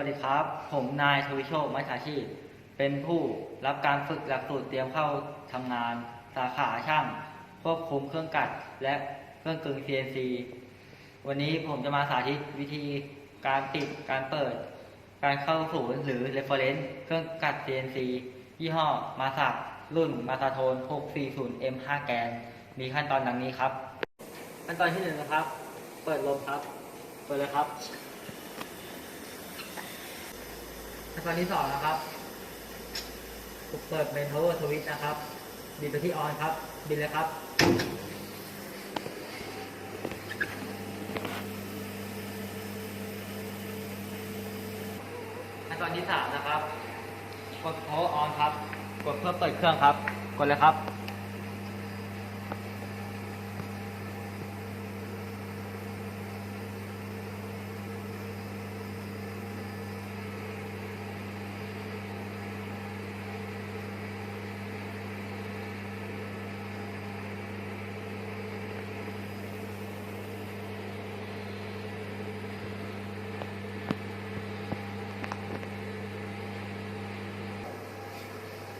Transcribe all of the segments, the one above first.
วัสดีครับ ผมนายทวิโชคมัชาชีพ เป็นผู้รับการฝึกหลักสูตรเตรียมเข้าทำงานสาขาช่าง ควบคุมเครื่องกัดและเครื่องกึ่ง CNC วันนี้ผมจะมาสาธิตวิธีการติดการเปิด การเข้าศูนย์หรือ reference เครื่องกัด CNC ยี่ห้อมาสักรุ่นมาซาโทน 640 M 5 แกน มีขั้นตอนดังนี้ครับ ขั้นตอนที่หนึ่งนะครับ เปิดลมครับ เปิดเลยครับ ขั้นตอนที่สองนะครับเปิดเป็น power switch นะครับ บินไปที่ออนครับ บินเลยครับ ขั้นตอนที่สามนะครับ กด power on ครับ กดเพื่อเปิดเครื่องครับ กดเลยครับ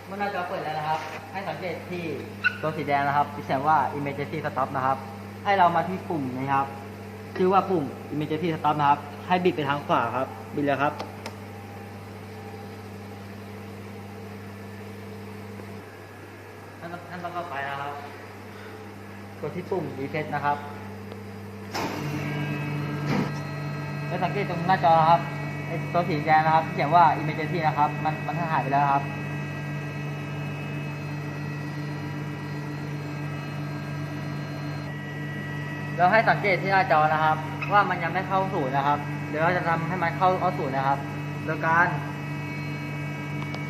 เมื่อหน้าจอเปิดแล้วนะครับ ให้สังเกตที่ตัวสีแดงนะครับที่เขียนว่า emergency stop นะครับ ให้เรามาที่ปุ่มนะครับ ชื่อว่าปุ่ม emergency stop นะครับ ให้บิดไปทางขวาครับ บิดเลยครับท่านท่านต้องเข้าไปนะครับ กดที่ปุ่ม reset นะครับและสังเกตตรงหน้าจอนะครับไอ้ตัวสีแดงนะครับที่เขียนว่า emergency นะครับ มันมันหายไปแล้วนะครับ เราให้สังเกตที่หน้าจอนะครับ ว่ามันยังไม่เข้าศูนย์นะครับ เดี๋ยวเราจะทำให้มันเข้าเข้าศูนย์นะครับ โดยการ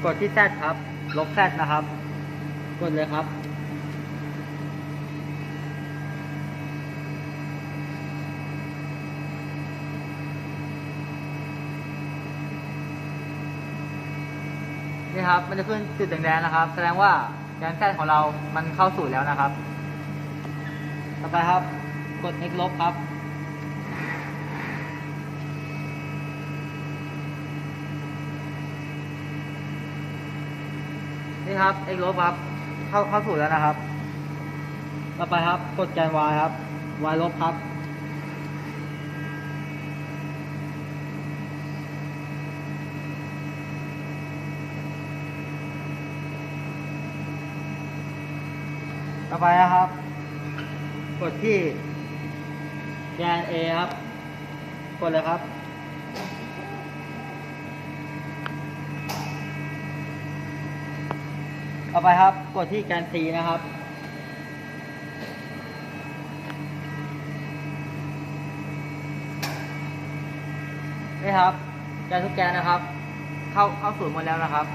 กดที่แซดครับ ลบแซดนะครับ กดเลยครับ นี่ครับ มันจะขึ้นจุดแดงๆนะครับ แสดงว่าแกนแซดของเรามันเข้าสู่แล้วนะครับ ต่อไปครับ กด x ลบครับ นี่ครับ x ลบครับ เข้าเข้าสู่แล้วนะครับ ต่อไปครับ กดแกน y ครับ y ลบครับ ต่อไปนะครับ กดที่ แกน A ครับกดเลยครับ ต่อไปครับ กดที่แกน C นะครับ นี่ครับแกนทุกแกนนะครับ เข้าเข้าศูนย์หมดแล้วนะครับ